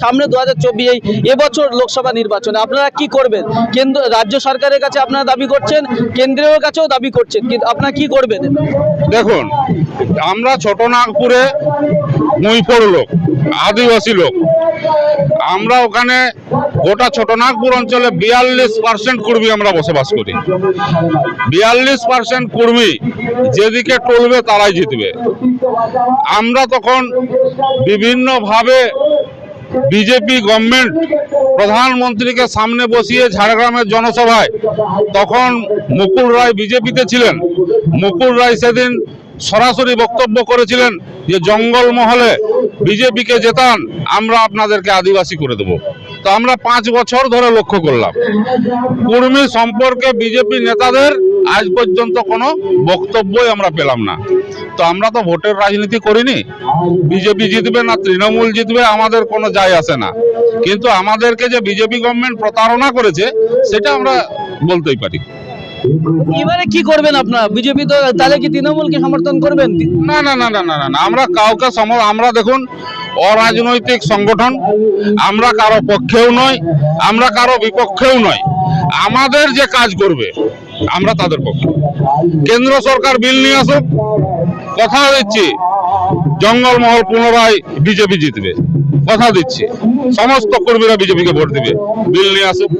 সামনে দু হাজার চব্বিশ এবছর লোকসভা নির্বাচনে আপনারা কি করবেন? কেন্দ্র, রাজ্য সরকারের কাছে আপনারা দাবি করছেন, কেন্দ্রের কাছেও দাবি করছেন, কিন্তু আপনারা কি করবেন? দেখুন, আমরা ছোটনাগপুরে মহিপুর লোক, আদিবাসী লোক। আমরা ওখানে গোটা ছোটনাগপুর অঞ্চলে বিয়াল্লিশ পার্সেন্ট কুর্মী আমরা বসবাস করি। বিয়াল্লিশ পার্সেন্ট কুর্মী যেদিকে টলবে তারাই জিতবে। আমরা তখন বিভিন্নভাবে বিজেপি গভর্নমেন্ট প্রধানমন্ত্রীকে সামনে বসিয়ে ঝাড়গ্রামের জনসভায়। তখন মুকুল রায় বিজেপিতে ছিলেন। মুকুল রায় সেদিন সরাসরি বক্তব্য করেছিলেন যে জঙ্গল মহলে বিজেপিকে জেতান, আমরা আপনাদেরকে আদিবাসী করে দেব। তো আমরা পাঁচ বছর ধরে লক্ষ্য করলাম। কুর্মী সম্পর্কে বিজেপি নেতাদের আজ পর্যন্ত কোনো বক্তব্যই আমরা পেলাম না। তো আমরা তো ভোটের রাজনীতি করিনি। বিজেপি জিতবে না তৃণমূল জিতবে আমাদের কোনো যায় আসে না। কিন্তু আমাদেরকে যে বিজেপি গভর্নমেন্ট প্রতারণা করেছে সেটা আমরা বলতেই পারি। এবারে কি করবেন আপনারা? বিজেপি তো তাহলে কি তৃণমূলকে সমর্থন করবেন? না না না না না না না আমরা কাউকে সম আমরা দেখুন অরাজনৈতিক সংগঠন। আমরা কারও পক্ষেও নয় আমরা কারও বিপক্ষেও নয় আমাদের যে কাজ করবে, আমরা তাদের পক্ষে। কেন্দ্র সরকার বিল নিয়ে আসুক, কথা দিচ্ছি, জঙ্গলমহল পুনরায় বিজেপি জিতবে, কথা দিচ্ছি। সমস্ত কর্মীরা বিজেপিকে ভোট দিবে, বিল নিয়ে আসুক।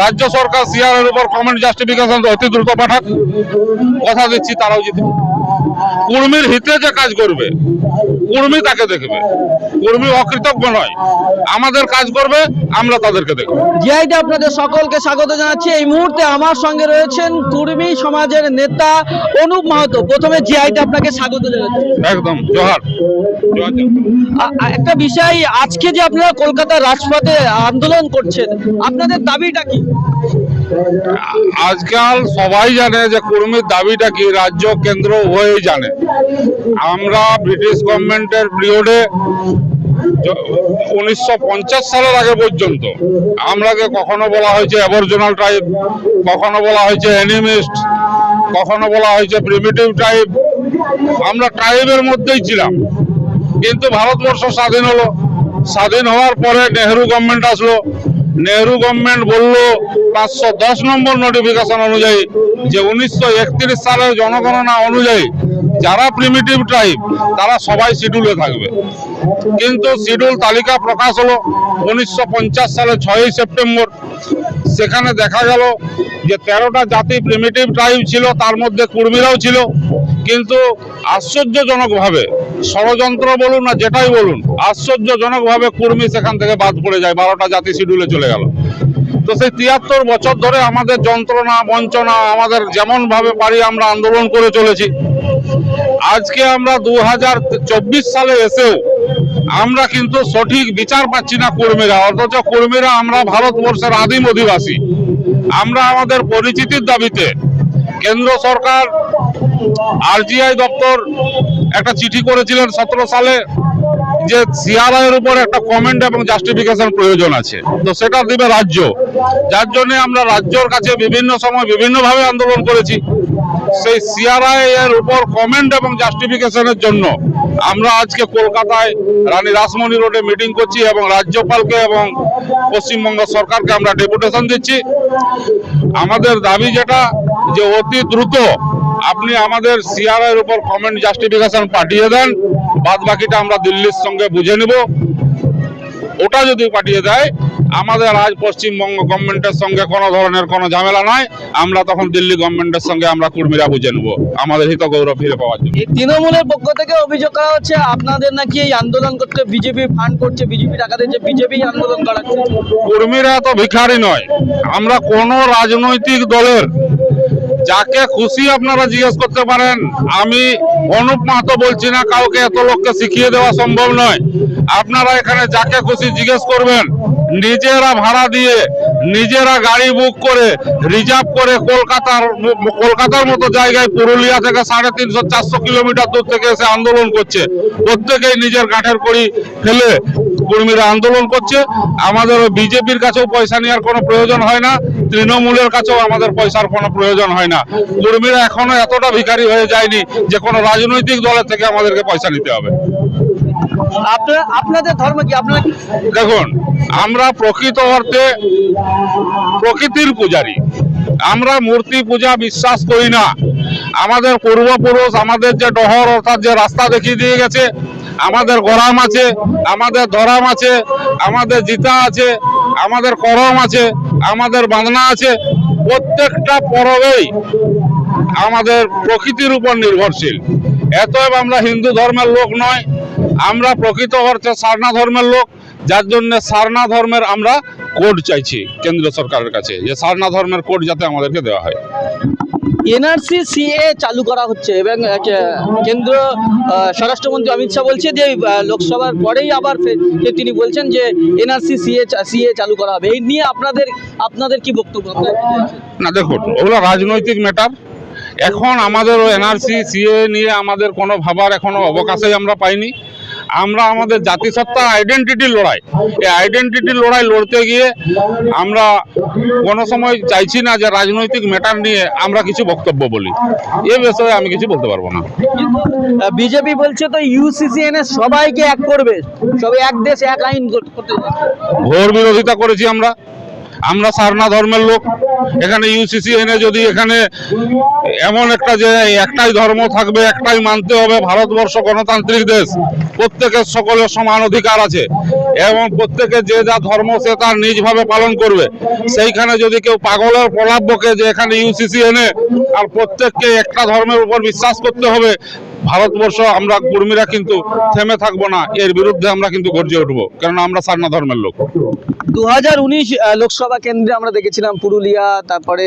রাজ্য সরকার সিআর এর উপর কমেন্ট জাস্টিফিকেশন অতি দ্রুত পাঠাক, কথা দিচ্ছি, তারাও জিতবে। কর্মীর হিতে যে কাজ করবে কর্মী তাকে দেখবে। কর্মী অকৃতজ্ঞ নয়। আমাদের কাজ করবে আমরা তাদেরকে দেখব। জিআইটা আপনাদের সকলকে স্বাগত জানাচ্ছি। এই মুহূর্তে আমার সঙ্গে রয়েছেন কুর্মী সমাজের নেতা অনুপ মাহাতো। প্রথমে জিআইটা আপনাকে স্বাগত জানাচ্ছি। একদম জোহার। একটা বিষয় আজকে যে আপনারা কলকাতার রাজপথে আন্দোলন করছেন আপনাদের দাবিটা কি? আজকাল সবাই জানে যে কর্মীর দাবিটা কি, রাজ্য, কেন্দ্র উভয়ই জানে। আমরা ব্রিটিশ গভর্নমেন্টের পিরিয়ডে উনিশশো পঞ্চাশ সালের আগে পর্যন্ত, আমরাকে কখনো বলা হয়েছে অ্যাবর্জনাল ট্রাইব কখনো বলা হয়েছে অ্যানিমিস্ট কখনো বলা হয়েছে প্রিমিটিভ টাইপ আমরা ট্রাইবের মধ্যেই ছিলাম। কিন্তু ভারতবর্ষ স্বাধীন হলো। স্বাধীন হওয়ার পরে নেহেরু গভর্নমেন্ট আসলো। নেহেরু গভর্নমেন্ট বলল পাঁচশো দশ নম্বর নোটিফিকেশন অনুযায়ী যে উনিশশো একত্রিশ সালের জনগণনা অনুযায়ী যারা প্রিমিটিভ ট্রাইব তারা সবাই শিডিউলে থাকবে। কিন্তু শিডিউল তালিকা প্রকাশ হলো উনিশশো পঞ্চাশ সালে ছয়ই সেপ্টেম্বর। সেখানে দেখা গেল যে তেরোটা জাতি প্রিমিটিভ ট্রাইব ছিল, তার মধ্যে কুর্মীরাও ছিল। কিন্তু আশ্চর্যজনকভাবে ষড়যন্ত্র বলুন না, যেটাই বলুন, আশ্চর্যজনকভাবে কুর্মী সেখান থেকে বাদ পড়ে যায়, বারোটা জাতি শিডিউলে চলে গেল। তো সেই তিয়াত্তর বছর ধরে আমাদের যন্ত্রণা, বঞ্চনা, আমাদের যেমন ভাবে পারি আমরা আন্দোলন করে চলেছি। আজকে আমরা দু হাজার চব্বিশ সালে এসেও আমরা কিন্তু সঠিক বিচার পাচ্ছি না কর্মীরা, অথচ কর্মীরা আমরা ভারতবর্ষের আদিম অধিবাসী। আমরা আমাদের পরিচিতির দাবিতে কেন্দ্র সরকার আরজিআই দপ্তর একটা চিঠি করেছিলেন সতেরো সালে যে সিআরআই এর উপর একটা কমেন্ট এবং জাস্টিফিকেশন প্রয়োজন আছে। তো সেটা দিবে রাজ্য। যার জন্য আমরা রাজ্যর কাছে বিভিন্ন সময় বিভিন্নভাবে আন্দোলন করেছি। সেই সিআরআই এর উপর কমেন্ট এবং জাস্টিফিকেশনের জন্য আমরা আজকে কলকাতায় রানী রাসমণি রোডে মিটিং করছি এবং রাজ্যপালকে এবং পশ্চিমবঙ্গ সরকারকে আমরা ডেপুটেশন দিচ্ছি। আমাদের দাবি যেটা, যে অতি দ্রুত আপনি আমাদের সিআরআই এর উপর কমেন্ট জাস্টিফিকেশন পাঠিয়ে দেন বাদ বাকিটা আমরা দিল্লির সঙ্গে বুঝে নেব। ওটা যদি পাঠিয়ে দেয় আমাদের আজ পশ্চিমবঙ্গ গভর্নমেন্টের সঙ্গে কোনো ধরনের কোনো ঝামেলা নাই আমরা তখন দিল্লি গভর্নমেন্টের সঙ্গে আমরা কর্মীরা বুঝে নেব আমাদের হিত গৌরব ফিরে পাওয়ার জন্য। তৃণমূলের পক্ষ থেকে অভিযোগ করা হচ্ছে আপনাদের নাকি এই আন্দোলন করতে বিজেপি ফান্ড করছে বিজেপি টাকা দিচ্ছে বিজেপি আন্দোলন করাচ্ছে কর্মীরা তো ভিখারি নয় আমরা কোনো রাজনৈতিক দলের যাকে খুশি আপনারা জিজ্ঞেস করতে পারেন। আমি অনুপ মাহাতো বলছি না, কাউকে এত লোককে শিখিয়ে দেওয়া সম্ভব নয়। আপনারা এখানে যাকে খুশি জিজ্ঞেস করবেন। নিজেরা ভাড়া দিয়ে, নিজেরা গাড়ি বুক করে রিজার্ভ করে কলকাতার কলকাতার মতো জায়গায় পুরুলিয়া থেকে সাড়ে তিনশো, চারশো কিলোমিটার দূর থেকে এসে আন্দোলন করছে। প্রত্যেকেই নিজের কাঠের কড়ি ফেলে কর্মীরা আন্দোলন করছে। আমাদের বিজেপির কাছেও পয়সা নেওয়ার কোনো প্রয়োজন হয় না। তৃণমূলের কাছেও আমাদের পয়সার কোনো প্রয়োজন হয় না। কর্মীরা এখনও এতটা ভিখারি হয়ে যায়নি যে কোনো রাজনৈতিক দলের থেকে আমাদেরকে পয়সা নিতে হবে। আপনাদের ধর্ম কি? আপনারা দেখুন আমরা প্রকৃত অর্থে প্রকৃতির পূজারী। আমরা মূর্তি পূজা বিশ্বাস করি না। আমাদের পূর্বপুরুষ আমাদের যে ডহর অর্থাৎ যে রাস্তা দেখিয়ে দিয়ে গেছে আমাদের গরম আছে, আমাদের ধরাম আছে, আমাদের জিতা আছে, আমাদের করম আছে, আমাদের বাঁধনা আছে, প্রত্যেকটা পরবেই আমাদের প্রকৃতির উপর নির্ভরশীল। এতএব আমরা হিন্দু ধর্মের লোক নয়, আমরা প্রকৃত অর্থে সারনা ধর্মের লোক, যার জন্য সারনা ধর্মের আমরা কোড চাইছি কেন্দ্র সরকারের কাছে, যে সারনা ধর্মের কোড যাতে আমাদেরকে দেওয়া হয়। এনআরসি সিএ চালু করা হচ্ছে এবং কেন্দ্র স্বরাষ্ট্রমন্ত্রী অমিত শাহ বলছে যে লোকসভার পরেই আবার তিনি বলছেন যে, এনআরসি সিএ সিএ চালু করা হবে। এই নিয়ে আপনাদের আপনাদের কি বক্তব্য? না, দেখুন, ওগুলো রাজনৈতিক ম্যাটার এখন আমাদের এনআরসি, সিএ নিয়ে আমাদের কোনো ভাবার এখনও অবকাশই আমরা পাইনি। আমরা আমাদের জাতিসত্তা আইডেন্টি লড়াই। এই আইডেন্টি লড়াই লড়তে গিয়ে আমরা কোনো সময় চাইছি না যে রাজনৈতিক ম্যাটার নিয়ে আমরা কিছু বক্তব্য বলি। এ বিষয়ে আমি কিছু বলতে পারব না। বিজেপি বলছে তো ইউসিসিএন এর সবাইকে এক করবে। সবাই এক দেশ এক আইন করতে ঘোর বিরোধিতা করেছি আমরা। আমরা সারনা ধর্মের লোক। এখানে ইউসিসি এনে যদি এখানে এমন একটা যে একটাই ধর্ম থাকবে, একটাই মানতে হবে, ভারতবর্ষ গণতান্ত্রিক দেশ। প্রত্যেকের সকলের সমান অধিকার আছে। এবং প্রত্যেকে যে যা ধর্ম সে তার নিজভাবে পালন করবে। সেইখানে যদি কেউ পাগলের প্রলাপ বকে যে এখানে ইউসিসি এনে আর প্রত্যেককে একটা ধর্মের উপর বিশ্বাস করতে হবে ভারতবর্ষ আমরা কর্মীরা কিন্তু থেমে থাকব না। এর বিরুদ্ধে আমরা কিন্তু গর্জে উঠবো কেননা আমরা সারনা ধর্মের লোক। দু হাজার উনিশ লোকসভা কেন্দ্রে আমরা দেখেছিলাম পুরুলিয়া তারপরে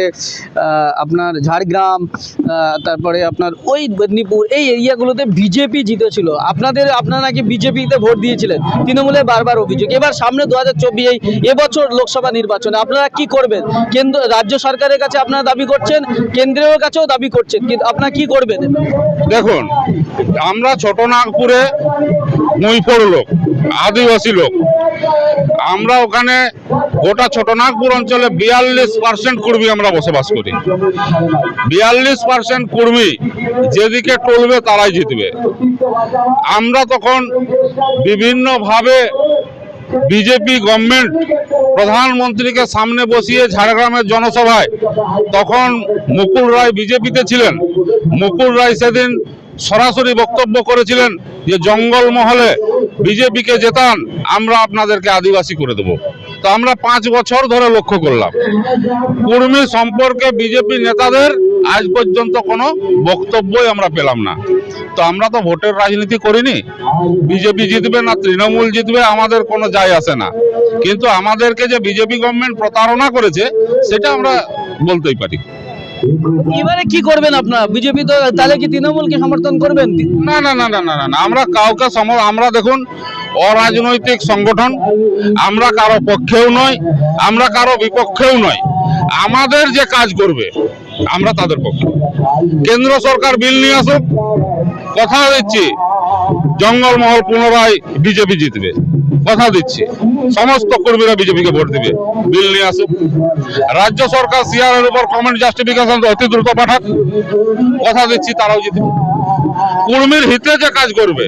আপনার ঝাড়গ্রাম তারপরে আপনার ওই মেদিনীপুর এই এরিয়াগুলোতে বিজেপি জিতেছিল। আপনাদের আপনারা নাকি বিজেপিতে ভোট দিয়েছিলেন? তৃণমূলে বারবার অভিযোগ। এবার সামনে দু হাজার চব্বিশ এবছর লোকসভা নির্বাচনে আপনারা কি করবেন? কেন্দ্র রাজ্য সরকারের কাছে আপনারা দাবি করছেন কেন্দ্রের কাছেও দাবি করছেন কিন্তু আপনারা কি করবেন? দেখুন আমরা ছোট নাগপুরে মৈফর লোক, আদিবাসী লোক। আমরা ওখানে গোটা ছোট নাগপুর অঞ্চলে বিয়াল্লিশ পার্সেন্ট কুর্মী আমরা বসবাস করি। বিয়াল্লিশ পার্সেন্ট কুর্মী যেদিকে টলবে তারাই জিতবে। আমরা তখন বিভিন্নভাবে বিজেপি গভর্নমেন্ট প্রধানমন্ত্রীকে সামনে বসিয়ে ঝাড়গ্রামের জনসভায়, তখন মুকুল রায় বিজেপিতে ছিলেন। মুকুল রায় সেদিন সরাসরি বক্তব্য করেছিলেন যে জঙ্গল মহলে বিজেপিকে জেতান, আমরা আপনাদেরকে আদিবাসী করে দেব। তো আমরা পাঁচ বছর ধরে লক্ষ্য করলাম। কুর্মী সম্পর্কে বিজেপি নেতাদের আজ পর্যন্ত কোনো বক্তব্যই আমরা পেলাম না। তো আমরা তো ভোটের রাজনীতি করিনি। বিজেপি জিতবে না, তৃণমূল জিতবে, আমাদের কোনো যায় আসে না। কিন্তু আমাদেরকে যে বিজেপি গভর্নমেন্ট প্রতারণা করেছে, সেটা আমরা বলতেই পারি। এবারে কি করবেন আপনারা? বিজেপি তো, তাহলে কি তৃণমূলকে সমর্থন করবেন? না না না না না না আমরা কাউকে সম আমরা দেখুন, অরাজনৈতিক সংগঠন, আমরা কারও পক্ষেও নয় আমরা কারও বিপক্ষেও নয় আমাদের যে কাজ করবে, আমরা তাদের পক্ষে। কেন্দ্র সরকার বিল নিয়ে আসুক, কথা দিচ্ছি। জঙ্গলমহল পুনরায় বিজেপি জিতবে। কথা দিচ্ছি। সমস্ত কর্মীরা বিজেপিকে ভোট দিবে। বিল নিয়ে আসুক। রাজ্য সরকার, সিআরের উপর কমেন্ট জাস্টিফিকেশন অতি দ্রুত পাঠাক। কথা দিচ্ছি, তারাও জিতবে। কুর্মীর হিতে যে কাজ করবে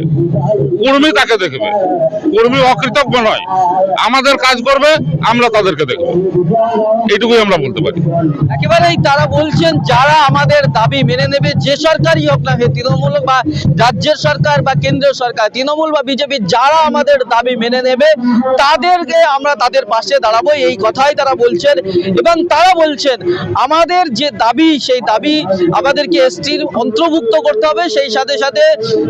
কুর্মী তাকে দেখবে। কুর্মী অকৃতজ্ঞ নয়। আমাদের কাজ করবে, আমরা তাদেরকে দেখব। এইটুকুই আমরা বলতে পারি। একেবারেই তারা বলছেন, যারা আমাদের দাবি মেনে নেবে, যে সরকারই হোক না তৃণমূল বা রাজ্যের সরকার বা কেন্দ্রীয় সরকার, তৃণমূল বা বিজেপি, যারা আমাদের দাবি মেনে নেবে, তাদেরকে আমরা তাদের পাশে দাঁড়াবো। এই কথাই তারা বলছেন। এবং তারা বলছেন, আমাদের যে দাবি, সেই দাবি আমাদেরকে এসটির অন্তর্ভুক্ত করতে হবে। সেই সাথে সাথে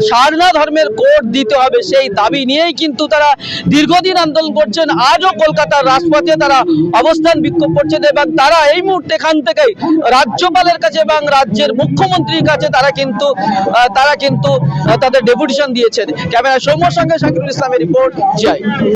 সারনা ধর্মের কোড দিতে হবে সেই দাবি নিয়েই কিন্তু তারা দীর্ঘদিন আন্দোলন করছেন। আজও কলকাতার রাজপথে তারা অবস্থান বিক্ষোভ করছেন এবং তারা এই মুহূর্তে এখান থেকে রাজ্যপালের কাছে এবং রাজ্যের মুখ্যমন্ত্রীর কাছে তারা কিন্তু তারা কিন্তু তাদের ডেপুটেশন দিয়েছেন। ক্যামেরা সৌম্যর সঙ্গে শাকিরুল ইসলামের রিপোর্ট যাই